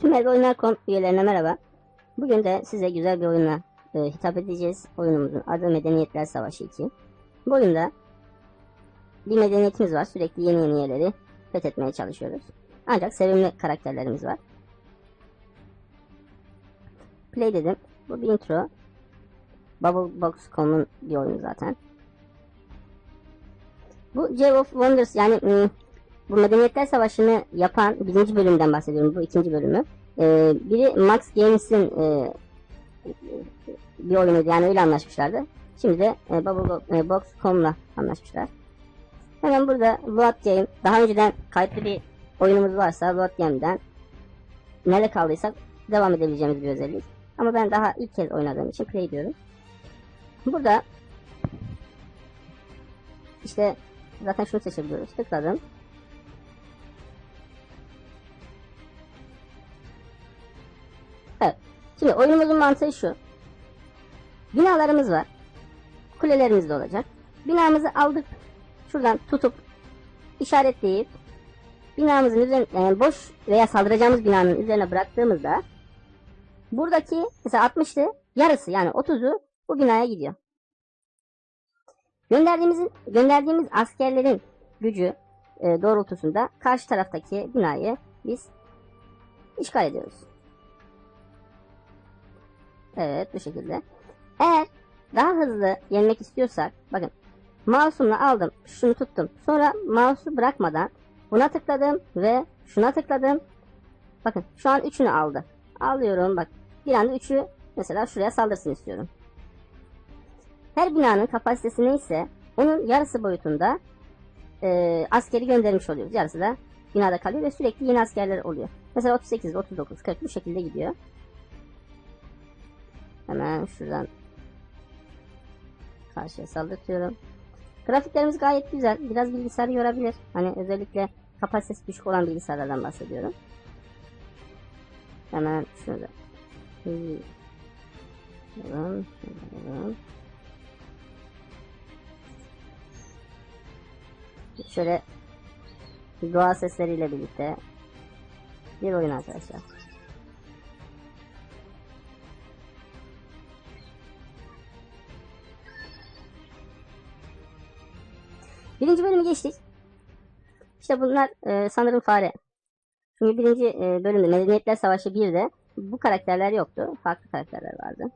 Tüm Oyunlar.com üyelerine merhaba. Bugün de size güzel bir oyunla e, hitap edeceğiz. Oyunumuzun adı Medeniyetler Savaşı 2. Bu oyunda bir medeniyetimiz var. Sürekli yeni yeni yerleri fethetmeye çalışıyoruz. Ancak sevimli karakterlerimiz var. Play dedim. Bu bir intro. Bubblebox.com'un bir oyunu zaten. Bu Cave of Wonders yani ım, bu Medeniyetler Savaşı'nı yapan birinci bölümden bahsediyorum. Bu ikinci bölümü. Ee, biri Max Games'in e, bir oyunuydu. Yani öyle anlaşmışlardı. Şimdi de e, Bubblebox.com'la anlaşmışlar. Hemen burada Load Game. Daha önceden kayıtlı bir oyunumuz varsa Load Game'den nerede kaldıysak devam edebileceğimiz bir özellik. Ama ben daha ilk kez oynadığım için play diyorum. Burada işte zaten şunu seçebiliyoruz. Tıkladım. Şimdi oyunumuzun mantığı şu. Binalarımız var. Kulelerimiz de olacak. Binamızı aldık. Şuradan tutup işaretleyip binamızın üzerine yani boş veya saldıracağımız binanın üzerine bıraktığımızda buradaki mesela 60'tı yarısı yani 30'u bu binaya gidiyor. Gönderdiğimiz gönderdiğimiz askerlerin gücü e, doğrultusunda karşı taraftaki binayı biz işgal ediyoruz. Evet bu şekilde. Eğer daha hızlı yenmek istiyorsak bakın mouse'umla aldım şunu tuttum sonra mouse'u bırakmadan buna tıkladım ve şuna tıkladım. Bakın şu an üçünü aldı. Alıyorum bak bir anda üçü mesela şuraya saldırsın istiyorum. Her binanın kapasitesi neyse onun yarısı boyutunda e, askeri göndermiş oluyoruz. Yarısı da binada kalıyor ve sürekli yeni askerler oluyor. Mesela 38, 39, 40 bu şekilde gidiyor. Hemen şuradan karşıya saldırtıyorum. Grafiklerimiz gayet güzel. Biraz bilgisayarı yorabilir. Hani özellikle kapasitesi düşük olan bilgisayarlardan bahsediyorum. Hemen şuradan. Şöyle doğa sesleriyle birlikte bir oyun arkadaşlar. Birinci bölümü geçtik. İşte bunlar e, sanırım fare. Çünkü birinci e, bölümde Medeniyetler Savaşı 1'de bu karakterler yoktu. Farklı karakterler vardı.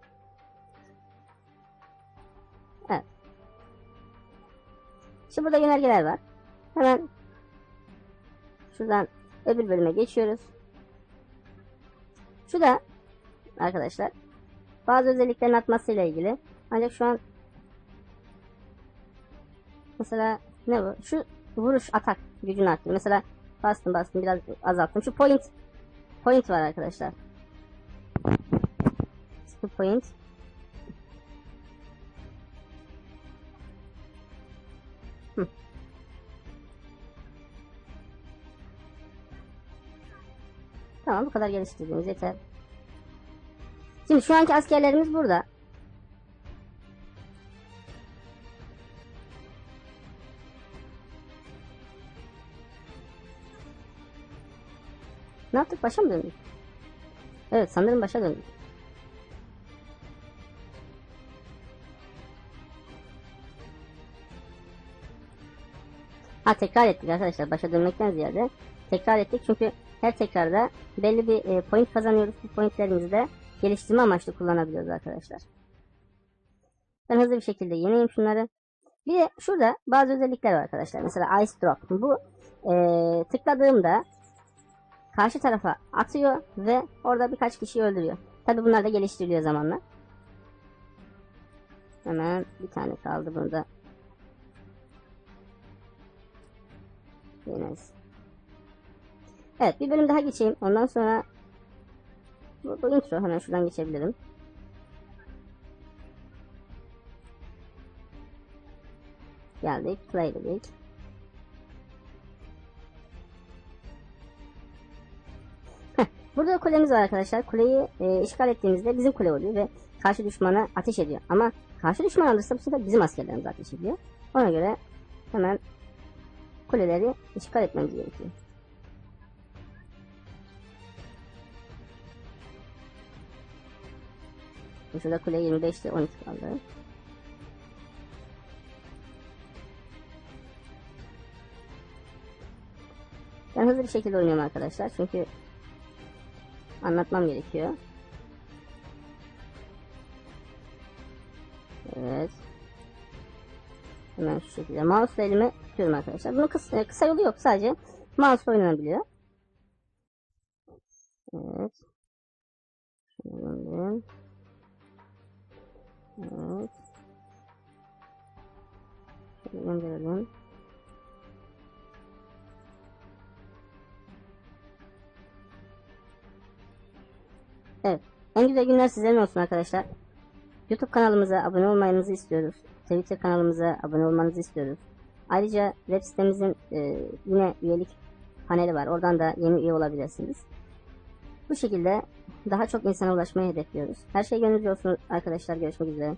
Evet. Şimdi burada yönergeler var. Hemen şuradan öbür bölüme geçiyoruz. Şu da arkadaşlar bazı özelliklerin atmasıyla ilgili. Ancak şu an mesela ne bu? Şu vuruş atak gücünü arttırıyor. Mesela bastım bastım biraz azalttım. Şu point point var arkadaşlar. Skill point. Tamam bu kadar geliştirdiğimiz yeter. Şimdi şu anki askerlerimiz burada. Ne yaptık? Başa mı döndük? Evet sanırım başa döndük. Ha tekrar ettik arkadaşlar. Başa dönmekten ziyade tekrar ettik. Çünkü her tekrarda belli bir e, point kazanıyoruz. Bu pointlerimizi de geliştirme amaçlı kullanabiliyoruz arkadaşlar. Ben hızlı bir şekilde yeneyim şunları. Bir de şurada bazı özellikler var arkadaşlar. Mesela Ice Drop. Bu e, tıkladığımda karşı tarafa atıyor ve orada birkaç kişi öldürüyor. Tabi bunlar da geliştiriliyor zamanla. Hemen bir tane kaldı burada. Yeneriz. Evet bir bölüm daha geçeyim. Ondan sonra bu, bu intro hemen şuradan geçebilirim. Geldik. Play dedik. Burada kulemiz var arkadaşlar. Kuleyi e, işgal ettiğimizde bizim kule oluyor ve karşı düşmana ateş ediyor. Ama karşı düşman alırsa bu sefer bizim askerlerimiz ateş ediyor. Ona göre hemen kuleleri işgal etmemiz gerekiyor. Şurada kule 25'te 12 kaldı. Ben hızlı bir şekilde oynuyorum arkadaşlar çünkü anlatmam gerekiyor. Evet. Hemen şu şekilde. Mouse elime tutuyorum arkadaşlar. Bunun kısa, kısa yolu yok. Sadece mouse oynanabiliyor. Evet. Gönderelim. Evet. Şöyle gönderelim. Evet. En güzel günler sizlerin olsun arkadaşlar. YouTube kanalımıza abone olmanızı istiyoruz. Twitter kanalımıza abone olmanızı istiyoruz. Ayrıca web sitemizin e, yine üyelik paneli var. Oradan da yeni üye olabilirsiniz. Bu şekilde daha çok insana ulaşmayı hedefliyoruz. Her şey gönlünüzce olsun arkadaşlar. Görüşmek üzere.